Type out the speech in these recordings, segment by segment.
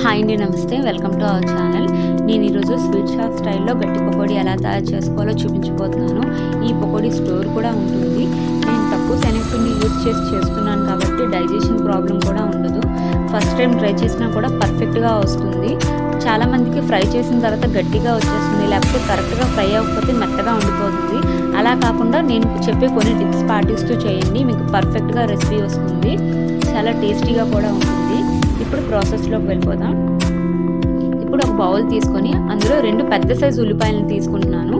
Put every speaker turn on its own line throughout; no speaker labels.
Hi అండి నమస్తే. Welcome to our channel. నేను ఈరోజు స్వీట్ షాప్ స్టైల్లో గట్టి పకోడీ ఎలా తయారు చేసుకోవాలో చూపించబోతున్నాను. ఈ పకోడీ స్టోర్ కూడా ఉంటుంది. నేను తక్కువ శనగపిండి యూజ్ చేసి చేస్తున్నాను కాబట్టి డైజెషన్ ప్రాబ్లం కూడా ఉండదు. ఫస్ట్ టైం ట్రై చేసినా కూడా పర్ఫెక్ట్గా వస్తుంది. చాలా మందికి ఫ్రై చేసిన తర్వాత గట్టిగా వచ్చేస్తుంది. లేకపోతే కరెక్ట్గా ఫ్రై అవ్వకపోతే మెత్తగా ఉండిపోతుంది. అలా కాకుండా నేను చెప్పే కొన్ని టిప్స్ పాటిస్తూ చేయండి. మీకు పర్ఫెక్ట్గా రెసిపీ వస్తుంది. చాలా టేస్టీగా కూడా ఉంటుంది. ప్రాసెస్లోకి వెళ్ళిపోదాం. ఇప్పుడు ఒక బౌల్ తీసుకొని అందులో రెండు పెద్ద సైజు ఉల్లిపాయలను తీసుకుంటున్నాను.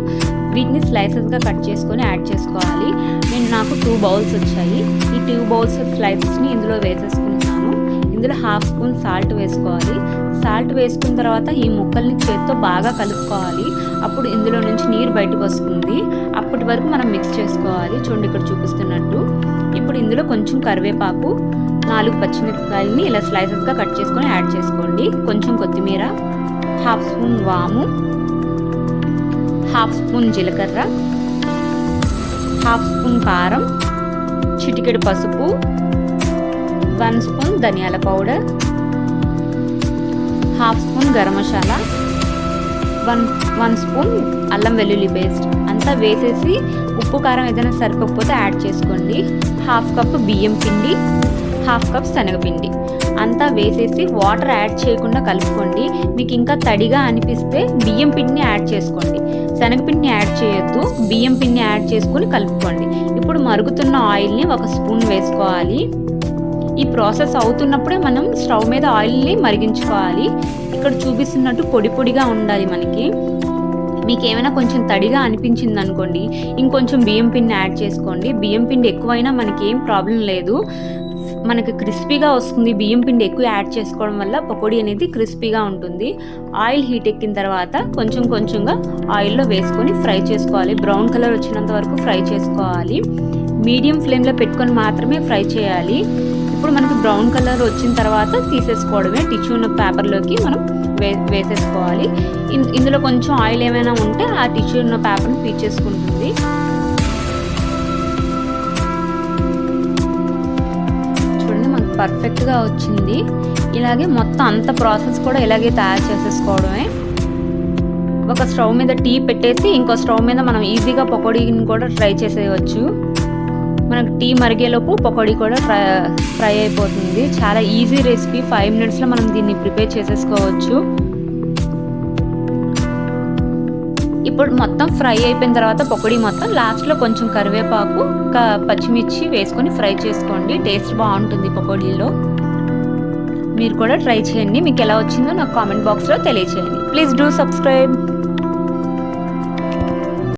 వీటిని స్లైసెస్గా కట్ చేసుకొని యాడ్ చేసుకోవాలి. నేను నాకు టూ బౌల్స్ వచ్చాయి. ఈ టూ బౌల్స్ స్లైసెస్ని ఇందులో వేసేసుకుంటున్నాను. ఇందులో హాఫ్ స్పూన్ సాల్ట్ వేసుకోవాలి. సాల్ట్ వేసుకున్న తర్వాత ఈ ముక్కల్ని చేత్తో బాగా కలుపుకోవాలి. అప్పుడు ఇందులో నుంచి నీరు బయటకు వస్తుంది. అప్పటి వరకు మనం మిక్స్ చేసుకోవాలి. చూడండి ఇక్కడ చూపిస్తున్నట్టు. ఇప్పుడు ఇందులో కొంచెం కరివేపాకు నాలుగు పచ్చిమిరపకాయలని ఇలా స్లైసెస్గా కట్ చేసుకొని యాడ్ చేసుకోండి. కొంచెం కొత్తిమీర హాఫ్ స్పూన్ వాము హాఫ్ స్పూన్ జీలకర్ర హాఫ్ స్పూన్ కారం చిటికెడు పసుపు వన్ స్పూన్ ధనియాల powder half spoon garam masala one one spoon అల్లం వెల్లుల్లి పేస్ట్. అంతా వేసేసి ఉప్పు కారం ఏదైనా సరిపోకపోతే యాడ్ చేసుకోండి. హాఫ్ కప్ బియ్యం పిండి హాఫ్ కప్ శనగపిండి. అంతా వేసేసి వాటర్ యాడ్ చేయకుండా కలుపుకోండి. మీకు ఇంకా తడిగా అనిపిస్తే బియ్యం పిండిని యాడ్ చేసుకోండి. శనగపిండిని యాడ్ చేయొద్దు. బియ్యం పిండిని యాడ్ చేసుకుని కలుపుకోండి. ఇప్పుడు మరుగుతున్న ఆయిల్ని ఒక స్పూన్ వేసుకోవాలి. ఈ ప్రాసెస్ అవుతున్నప్పుడే మనం స్టవ్ మీద ఆయిల్ని మరిగించుకోవాలి. ఇక్కడ చూపిస్తున్నట్టు పొడి పొడిగా ఉండాలి మనకి. మీకు ఏమైనా కొంచెం తడిగా అనిపించింది అనుకోండి ఇంకొంచెం బియ్యం పిండి యాడ్ చేసుకోండి. బియ్యం పిండి ఎక్కువైనా మనకి ఏం ప్రాబ్లం లేదు. మనకి క్రిస్పీగా వస్తుంది. బియ్యం పిండి ఎక్కువ యాడ్ చేసుకోవడం వల్ల పకోడీ అనేది క్రిస్పీగా ఉంటుంది. ఆయిల్ హీట్ ఎక్కిన తర్వాత కొంచెం కొంచెంగా ఆయిల్లో వేసుకొని ఫ్రై చేసుకోవాలి. బ్రౌన్ కలర్ వచ్చినంత వరకు ఫ్రై చేసుకోవాలి. మీడియం ఫ్లేమ్లో పెట్టుకొని మాత్రమే ఫ్రై చేయాలి. ఇప్పుడు మనకు బ్రౌన్ కలర్ వచ్చిన తర్వాత తీసేసుకోవడమే. టిష్యూ ఉన్న పేపర్లోకి మనం వే వేసేసుకోవాలి. ఇందులో కొంచెం ఆయిల్ ఏమైనా ఉంటే ఆ టిష్యూ ఉన్న పేపర్ని పీచేసుకుంటుంది చూడండి మనకు పర్ఫెక్ట్గా వచ్చింది. ఇలాగే మొత్తం అంత ప్రాసెస్ కూడా ఇలాగే తయారు చేసేసుకోవడమే. ఒక స్టవ్ మీద టీ పెట్టేసి ఇంకో స్టవ్ మీద మనం ఈజీగా పకోడీని కూడా ట్రై చేసేయచ్చు మనకు టీ మరిగేలోపు పకోడీ కూడా ఫ్రై ఫ్రై అయిపోతుంది. చాలా ఈజీ రెసిపీ. ఫైవ్ మినిట్స్లో మనం దీన్ని ప్రిపేర్ చేసేసుకోవచ్చు. ఇప్పుడు మొత్తం ఫ్రై అయిపోయిన తర్వాత పకోడీ మొత్తం లాస్ట్లో కొంచెం కరివేపాకు పచ్చిమిర్చి వేసుకొని ఫ్రై చేసుకోండి. టేస్ట్ బాగుంటుంది పకోడీలో. మీరు కూడా ట్రై చేయండి. మీకు ఎలా వచ్చిందో నాకు కామెంట్ బాక్స్లో తెలియచేయండి. Please do subscribe